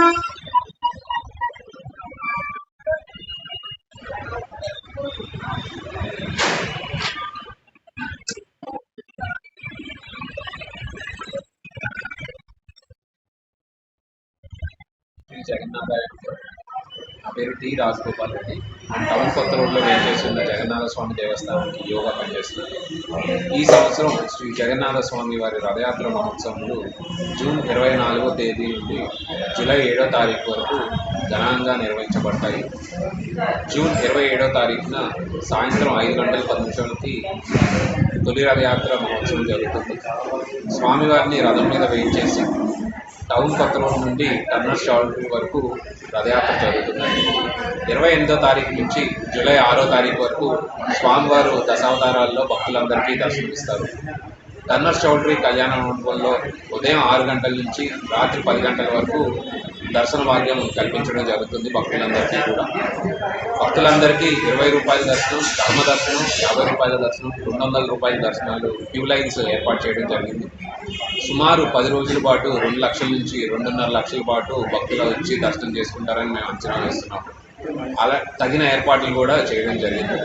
Two seconds, not bad. నా పేరు T Rajagopal Reddy. నేను టౌన్ కొత్త రోడ్లో వేచేసి జగన్నాథ స్వామి దేవస్థానానికి యోగా పనిచేస్తున్నాను. ఈ సంవత్సరం శ్రీ జగన్నాథ స్వామి వారి రథయాత్ర మహోత్సవములు జూన్ ఇరవై నాలుగో తేదీ నుండి జూలై ఏడో తారీఖు వరకు ఘనంగా నిర్వహించబడతాయి. జూన్ ఇరవై ఏడో తారీఖున సాయంత్రం ఐదు గంటల పది నిమిషాలకి తొలి రథయాత్ర మహోత్సవం జరుగుతుంది. స్వామివారిని రథం మీద వేయించేసి టౌన్ కొత్త రోడ్ నుండి టర్నర్ షాల్ వరకు రథయాత్ర జరుగుతుంది ఇరవై ఎనిమిదో తారీఖు నుంచి జూలై ఆరో తారీఖు వరకు స్వామివారు దశావతారాల్లో భక్తులందరికీ దర్శనమిస్తారు. ధర్నర్ చౌల్ట్రీ కళ్యాణ మండపంలో ఉదయం ఆరు గంటల నుంచి రాత్రి పది గంటల వరకు దర్శన భాగ్యం కల్పించడం జరుగుతుంది భక్తులందరికీ కూడా. భక్తులందరికీ ఇరవై రూపాయల దర్శనం ధర్మ దర్శనం యాభై రూపాయల దర్శనం రెండు వందల రూపాయల దర్శనాలు క్యూ లైన్స్ ఏర్పాటు చేయడం జరిగింది. సుమారు పది రోజుల పాటు రెండు లక్షల నుంచి రెండున్నర లక్షల పాటు భక్తులు వచ్చి దర్శనం చేసుకుంటారని మేము అంచనా వేస్తున్నాం. అలా తగిన ఏర్పాట్లు కూడా చేయడం జరిగింది.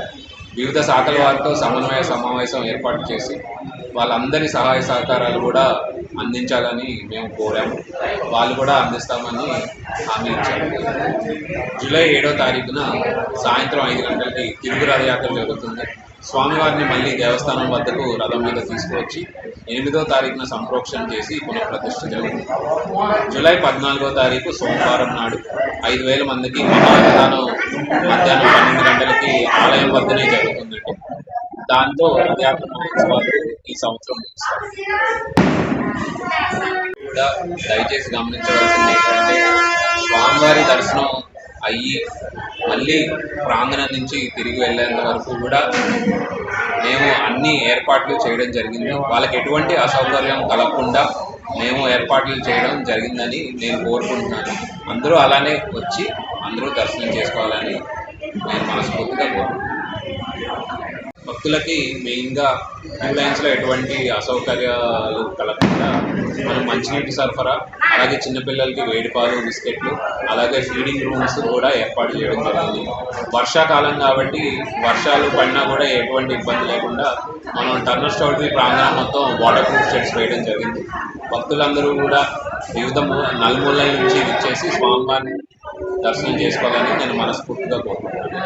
వివిధ శాఖల వారితో సమన్వయ సమావేశం ఏర్పాటు చేసి వాళ్ళందరి సహాయ సహకారాలు కూడా అందించాలని మేము కోరాము. వాళ్ళు కూడా అందిస్తామని హామీ ఇచ్చారు. జూలై ఏడో తారీఖున సాయంత్రం ఐదు గంటలకి తిరుగు రథయాత్ర జరుగుతుంది. స్వామివారిని మళ్ళీ దేవస్థానం వద్దకు రథం మీద తీసుకువచ్చి ఎనిమిదో తారీఖున సంప్రోక్షణ చేసి పునఃప్రతిష్ఠ జరుగుతుంది జూలై పద్నాలుగో తారీఖు సోమవారం నాడు ఐదు వేల మందికి మహారథానం మధ్యాహ్నం పన్నెండు గంటలకి ఆలయం వద్దనే జరుగుతుందండి. దాంతో మహోత్సవాలు ఈ సంవత్సరం కూడా దయచేసి గమనించవలసింది ఏంటంటే స్వామివారి దర్శనం అయ్యి మళ్ళీ ప్రాంగణం నుంచి తిరిగి వెళ్ళేంత వరకు కూడా మేము అన్ని ఏర్పాట్లు చేయడం జరిగింది. వాళ్ళకి ఎటువంటి అసౌకర్యం కలగకుండా మేము ఏర్పాట్లు చేయడం జరిగిందని నేను కోరుకుంటున్నాను. అందరూ అలానే వచ్చి అందరూ దర్శనం చేసుకోవాలని నేను మనస్ఫూర్తిగా కోరుకుంటున్నాను. భక్తులకి మెయిన్గా క్యూ ఎటువంటి అసౌకర్యాలు కలగకుండా మనం మంచినీటి సరఫరా అలాగే చిన్నపిల్లలకి వేడిపాలు బిస్కెట్లు అలాగే ఫీడింగ్ రూమ్స్ కూడా ఏర్పాటు చేయడం జరిగింది. వర్షాకాలం కాబట్టి వర్షాలు పడినా కూడా ఎటువంటి ఇబ్బంది లేకుండా మనం టర్నర్ స్టోరీ ప్రాంగణం మొత్తం వాటర్ ప్రూఫ్ షెడ్స్ వేయడం జరిగింది. భక్తులందరూ కూడా వివిధ నలుమూల నలుమూలల నుంచి ఇచ్చేసి స్వామివారిని దర్శనం చేసుకోవాలని నేను మనస్ఫూర్తిగా కోరుకుంటున్నాను.